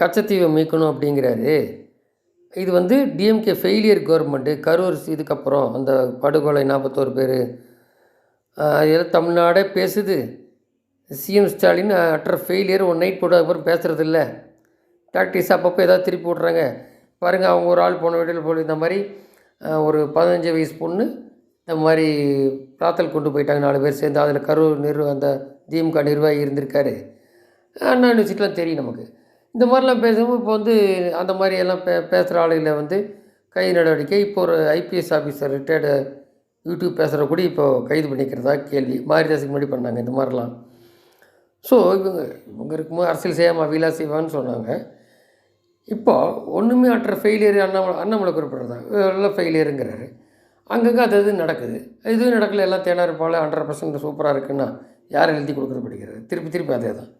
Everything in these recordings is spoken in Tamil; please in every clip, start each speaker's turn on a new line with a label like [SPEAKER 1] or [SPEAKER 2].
[SPEAKER 1] கச்சத்தீவை மீட்கணும் அப்படிங்கிறாரு. இது வந்து டிஎம்கே ஃபெயிலியர் கவர்மெண்ட்டு கரூர் இதுக்கப்புறம் அந்த படுகொலை நாற்பத்தோரு பேர். அதெல்லாம் தமிழ்நாடே பேசுது. CM Stalin utter failure one night போட்டு அதுக்கப்புறம் பேசுகிறது இல்லை. டாக்டிஸ் அப்பப்போ ஏதாவது திருப்பி விட்றாங்க. பாருங்கள் அவங்க ஒரு ஆள் போன வீட்டில் போய் இந்த மாதிரி ஒரு பதினஞ்சு வயசு பொண்ணு இந்த மாதிரி பிராத்தல் கொண்டு போயிட்டாங்க நாலு பேர் சேர்ந்து. அதில் கரூர் நிர்வ அந்த திமுக நிர்வாகி இருந்திருக்காரு. அண்ணா யூனிவர்சிட்டிலாம் தெரியும் நமக்கு. இந்த மாதிரிலாம் பேசும்போது இப்போ வந்து அந்த மாதிரி எல்லாம் பே பேசுகிற ஆளுகளை வந்து கை நடவடிக்கை இப்போ ஒரு ஐபிஎஸ் ஆஃபீஸர் ரிட்டையர்டு யூடியூப் பேசுகிற கூட இப்போ கைது பண்ணிக்கிறதா கேள்வி. மாரிதாசுக்கு முன்னாடி பண்ணாங்க இந்த மாதிரிலாம். ஸோ இவங்க இவங்க இருக்கும்போது அரசியல் செய்யாமல் வீலா செய்வான்னு சொன்னாங்க. இப்போ ஒன்றுமே ஆட்டுற ஃபெயிலியர் அண்ணாமலை அண்ணாமலை குறிப்பிட்றதா? எல்லாம் ஃபெயிலியருங்கிறாரு அங்கங்கே அது இது நடக்குது. எதுவும் நடக்கல. எல்லாம் தேனார் போல் ஹண்ட்ரட் பர்சன்ட் சூப்பராக இருக்குன்னா யார் எழுதி கொடுக்குறது படிக்கிறது? திருப்பி திருப்பி அதே தான்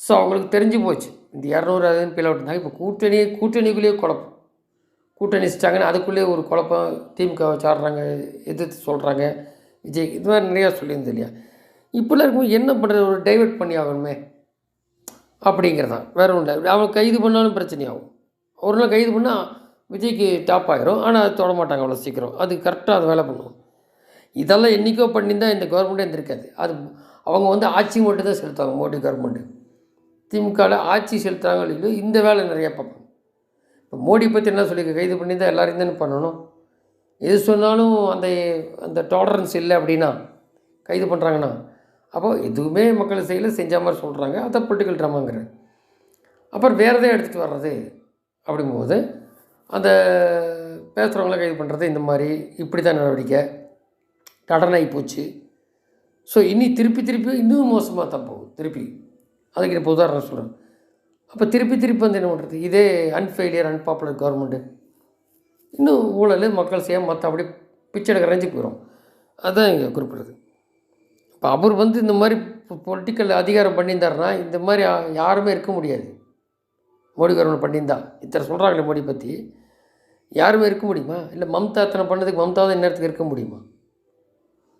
[SPEAKER 1] ஸோ அவங்களுக்கு தெரிஞ்சு போச்சு. இந்த இரநூறு அதுன்னு பிள்ளை விட்டுருந்தாங்க இப்போ கூட்டணி கூட்டணிக்குள்ளேயே குழப்பம். கூட்டணிச்சிட்டாங்கன்னு அதுக்குள்ளேயே ஒரு குழப்பம். திமுக சாடுறாங்க எதிர்த்து சொல்கிறாங்க விஜய் இது மாதிரி நிறையா சொல்லியிருந்தது இல்லையா? இப்படிலாம் இருக்கும்போது என்ன பண்ணுறது ஒரு டைவர்ட் பண்ணி ஆகணுமே. அப்படிங்கிறதான். வேற ஒன்றும் இல்லை. அவன் கைது பண்ணாலும் பிரச்சனையாகும் ஒரு நாள் கைது பண்ணால் விஜய்க்கு டாப் ஆகிரும் ஆனால் அது தொட மாட்டாங்க அவ்வளோ சீக்கிரம். அது கரெக்டாக அது வேலை பண்ணுவோம் இதெல்லாம் என்றைக்கோ பண்ணியிருந்தால் இந்த கவர்மெண்ட்டே இருந்திருக்காது. அது அவங்க வந்து ஆட்சி மட்டும் தான் செலுத்துவாங்க மோடி கவர்மெண்ட்டு திமுகவில் ஆட்சி செலுத்துகிறாங்க இல்லையோ இந்த வேலை நிறையா பார்ப்பாங்க இப்போ மோடி பற்றி என்ன சொல்லி கைது பண்ணியிருந்தால் எல்லாரையும் தானே பண்ணணும். எது சொன்னாலும் அந்த அந்த டாலரன்ஸ் இல்லை அப்படின்னா கைது பண்ணுறாங்கன்னா அப்போ எதுவுமே மக்கள் செய்யல செஞ்ச மாதிரி சொல்கிறாங்க அதான் பொலிட்டிக்கல் ட்ராமாங்கிற அப்புறம் வேறு எதாவது எடுத்துகிட்டு வர்றது? அப்படிங்கும்போது அந்த பேசுகிறவங்கள கைது பண்ணுறது இந்த மாதிரி இப்படி தான் நடவடிக்கை. கடனாகி போச்சு. ஸோ இனி திருப்பி திருப்பி இன்னும் மோசமாக தான் போகும். திருப்பி. அதுக்கு இப்போ உதாரணம் சொல்கிறேன் அப்போ திருப்பி திருப்பி வந்து என்ன பண்ணுறது இதே அன்ஃபெயிலியர் அன்பாப்புலர் கவர்மெண்ட்டு இன்னும் ஊழல் மக்கள் செய்ய மற்ற அப்படி பிச்சை எடுக்க ரஞ்சி போயிடும் அதுதான் இங்கே குறிப்பிடுறது. இப்போ அவர் வந்து இந்த மாதிரி பொலிட்டிக்கல் அதிகாரம் பண்ணியிருந்தாருன்னா இந்த மாதிரி யாருமே இருக்க முடியாது. மோடி கவர்மெண்ட் பண்ணியிருந்தா. இத்தனை சொல்கிறாங்களே மோடி பற்றி யாருமே இருக்க முடியுமா? இல்லை மம்தா இத்தனை பண்ணதுக்கு மம்தா தான் இந்நேரத்துக்கு இருக்க முடியுமா?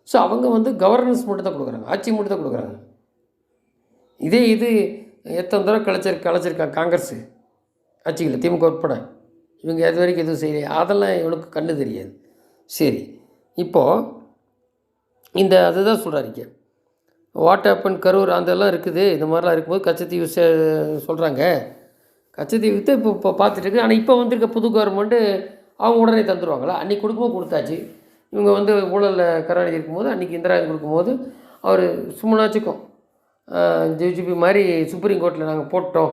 [SPEAKER 1] ஸோ அவங்க வந்து கவர்னன்ஸ் மட்டும் தான் கொடுக்குறாங்க. ஆட்சி மட்டும் தான் கொடுக்குறாங்க. இதே இது எத்தனை தடவை கலைச்சிரு கலைச்சிருக்காங்க காங்கிரஸ் ஆட்சிகளில் திமுக உட்பட. இவங்க அது வரைக்கும் எதுவும் செய்யலையே அதெல்லாம் இவனுக்கு கண்ணு தெரியாது. சரி இப்போது இந்த அதுதான் சொல்கிறாருங்க வாட் ஆப்பன் கரூர் அதெல்லாம் இருக்குது. இந்த மாதிரிலாம் இருக்கும்போது கச்சத்தீவு சொல்கிறாங்க கச்சத்தீவு தான் இப்போ இப்போ பார்த்துட்டு இருக்கு ஆனால் இப்போ வந்திருக்க புது கவர்மெண்ட்டு அவங்க உடனே தந்துடுவாங்களா அன்றைக்கி கொடுக்கும்போது கொடுத்தாச்சு. இவங்க வந்து ஊழலில் கருணாநிதி இருக்கும்போது அன்றைக்கி இந்திரா கொடுக்கும்போது அவர் சும்மனாச்சுக்கும் ஜிஜிபி மாதிரி சுப்ரீம் கோர்ட்டில் நாங்கள் போட்டோம்.